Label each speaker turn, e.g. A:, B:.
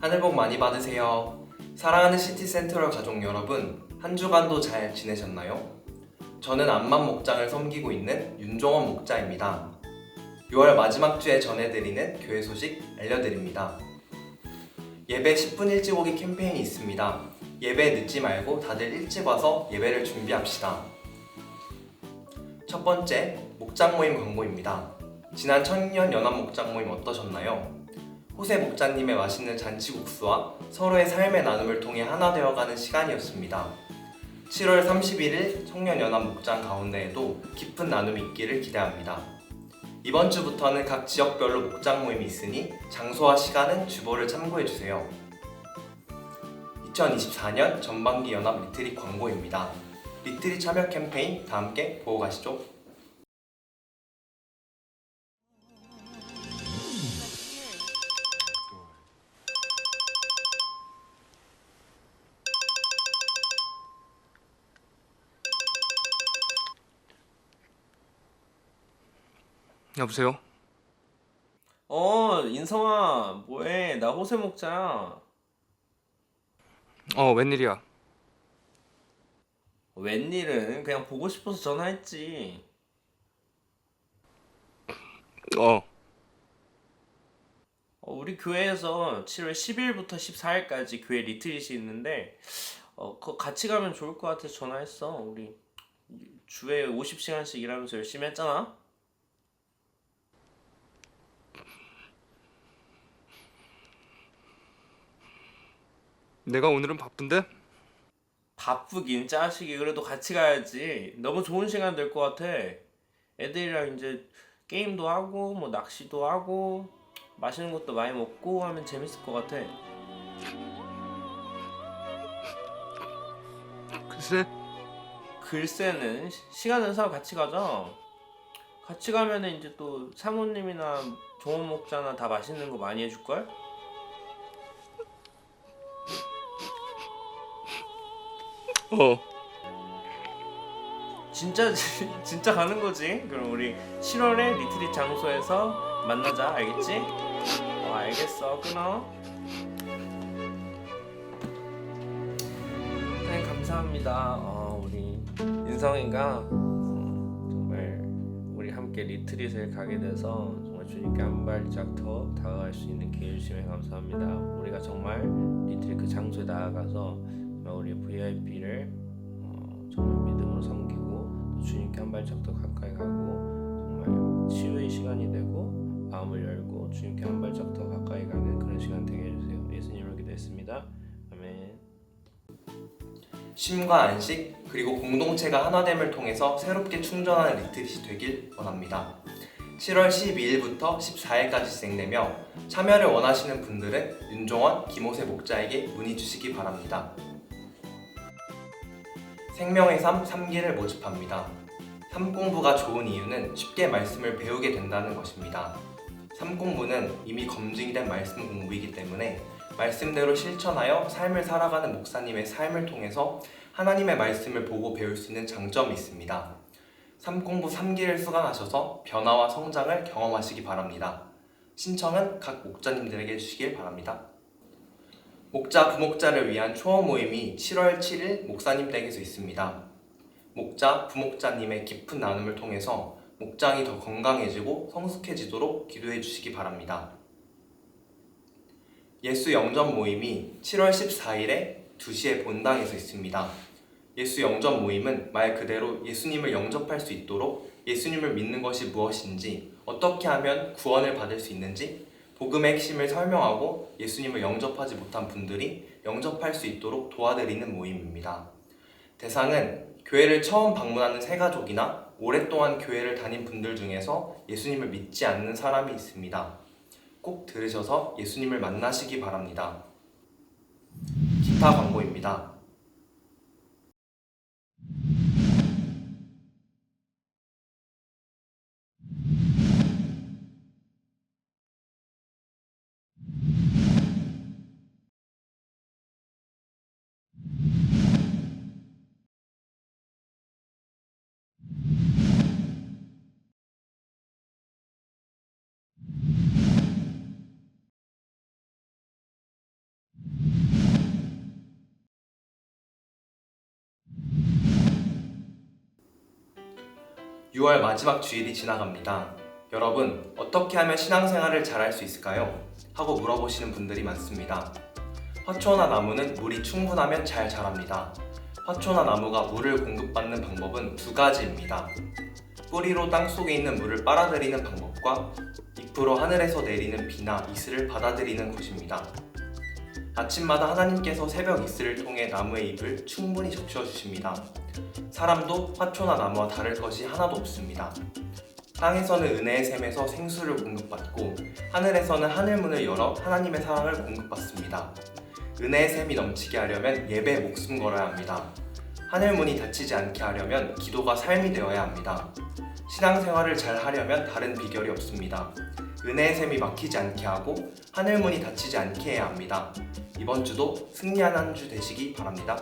A: 하늘 복 많이 받으세요. 사랑하는 시티 센트럴 가족 여러분, 한 주간도 잘 지내셨나요? 저는 암만 목장을 섬기고 있는 윤종원 목자입니다. 6월 마지막 주에 전해드리는 교회 소식 알려드립니다. 예배 10분 일찍 오기 캠페인이 있습니다. 예배 늦지 말고 다들 일찍 와서 예배를 준비합시다. 첫 번째, 목장 모임 광고입니다. 지난 청년 연합 목장 모임 어떠셨나요? 호세 목자님의 맛있는 잔치국수와 서로의 삶의 나눔을 통해 하나 되어가는 시간이었습니다. 7월 31일 청년연합 목장 가운데에도 깊은 나눔이 있기를 기대합니다. 이번 주부터는 각 지역별로 목장 모임이 있으니 장소와 시간은 주보를 참고해주세요. 2024년 전반기 연합 리트릿 광고입니다. 리트릿 참여 캠페인 다 함께 보고 가시죠.
B: 여보세요?
C: 어, 인성아, 뭐해? 나 호세 먹자.
B: 어, 웬일이야?
C: 웬일은 그냥 보고 싶어서 전화했지.
B: 어,
C: 어, 우리 교회에서 7월 10일부터 14일까지 교회 리트릿이 있는데, 어, 그거 같이 가면 좋을 것 같아서 전화했어. 우리 주에 50시간씩 일하면서 열심히 했잖아.
B: 내가 오늘은 바쁜데?
C: 바쁘긴 짜식이 그래도 같이 가야지. 너무 좋은 시간 될 것 같아. 애들이랑 이제 게임도 하고 뭐 낚시도 하고 맛있는 것도 많이 먹고 하면 재밌을 것 같아.
B: 글쎄,
C: 글쎄는 시- 시간 내서 같이 가자. 같이 가면은 이제 또 사모님이나 종원 목자나 다 맛있는 거 많이 해줄 걸?
B: 어,
C: 진짜 진짜 가는 거지. 그럼 우리 7월에 리트릿 장소에서 만나자. 알겠지? 어, 알겠어. 끊어. 네, 감사합니다. 어, 우리 인성이가 어, 정말 우리 함께 리트릿을 가게 돼서 정말 주님께 한 발짝 더 다가갈 수 있는 기회를 주시면 감사합니다. 우리가 정말 리트릿 그 장소에 나아가서 정말 우리 VIP를 어, 정말 믿음으로 섬기고 또 주님께 한 발짝 더 가까이 가고 정말 치유의 시간이 되고 마음을 열고 주님께 한 발짝 더 가까이 가는 그런 시간 되게 해주세요. 예수님으로 기도했습니다. 아멘.
A: 쉼과 안식 그리고 공동체가 하나됨을 통해서 새롭게 충전하는 리트릿이 되길 원합니다. 7월 12일부터 14일까지 진행되며 참여를 원하시는 분들은 윤종원, 김호세 목자에게 문의 주시기 바랍니다. 생명의 삶 3기를 모집합니다. 삶 공부가 좋은 이유는 쉽게 말씀을 배우게 된다는 것입니다. 삶 공부는 이미 검증이 된 말씀 공부이기 때문에 말씀대로 실천하여 삶을 살아가는 목사님의 삶을 통해서 하나님의 말씀을 보고 배울 수 있는 장점이 있습니다. 삶 공부 3기를 수강하셔서 변화와 성장을 경험하시기 바랍니다. 신청은 각 목자님들에게 해주시길 바랍니다. 목자, 부목자를 위한 초어 모임이 7월 7일 목사님 댁에서 있습니다. 목자, 부목자님의 깊은 나눔을 통해서 목장이 더 건강해지고 성숙해지도록 기도해 주시기 바랍니다. 예수 영접 모임이 7월 14일에 2시에 본당에서 있습니다. 예수 영접 모임은 말 그대로 예수님을 영접할 수 있도록 예수님을 믿는 것이 무엇인지, 어떻게 하면 구원을 받을 수 있는지, 복음의 핵심을 설명하고 예수님을 영접하지 못한 분들이 영접할 수 있도록 도와드리는 모임입니다. 대상은 교회를 처음 방문하는 새가족이나 오랫동안 교회를 다닌 분들 중에서 예수님을 믿지 않는 사람이 있습니다. 꼭 들으셔서 예수님을 만나시기 바랍니다. 기타 광고입니다. 6월 마지막 주일이 지나갑니다. 여러분, 어떻게 하면 신앙생활을 잘할 수 있을까요? 하고 물어보시는 분들이 많습니다. 화초나 나무는 물이 충분하면 잘 자랍니다. 화초나 나무가 물을 공급받는 방법은 두 가지입니다. 뿌리로 땅 속에 있는 물을 빨아들이는 방법과 잎으로 하늘에서 내리는 비나 이슬을 받아들이는 것입니다. 아침마다 하나님께서 새벽 이슬을 통해 나무의 잎을 충분히 적셔 주십니다. 사람도 화초나 나무와 다를 것이 하나도 없습니다. 땅에서는 은혜의 샘에서 생수를 공급받고 하늘에서는 하늘문을 열어 하나님의 사랑을 공급받습니다. 은혜의 샘이 넘치게 하려면 예배에 목숨 걸어야 합니다. 하늘문이 닫히지 않게 하려면 기도가 삶이 되어야 합니다. 신앙생활을 잘 하려면 다른 비결이 없습니다. 은혜의 샘이 막히지 않게 하고 하늘문이 닫히지 않게 해야 합니다. 이번 주도 승리하는 한주 되시기 바랍니다.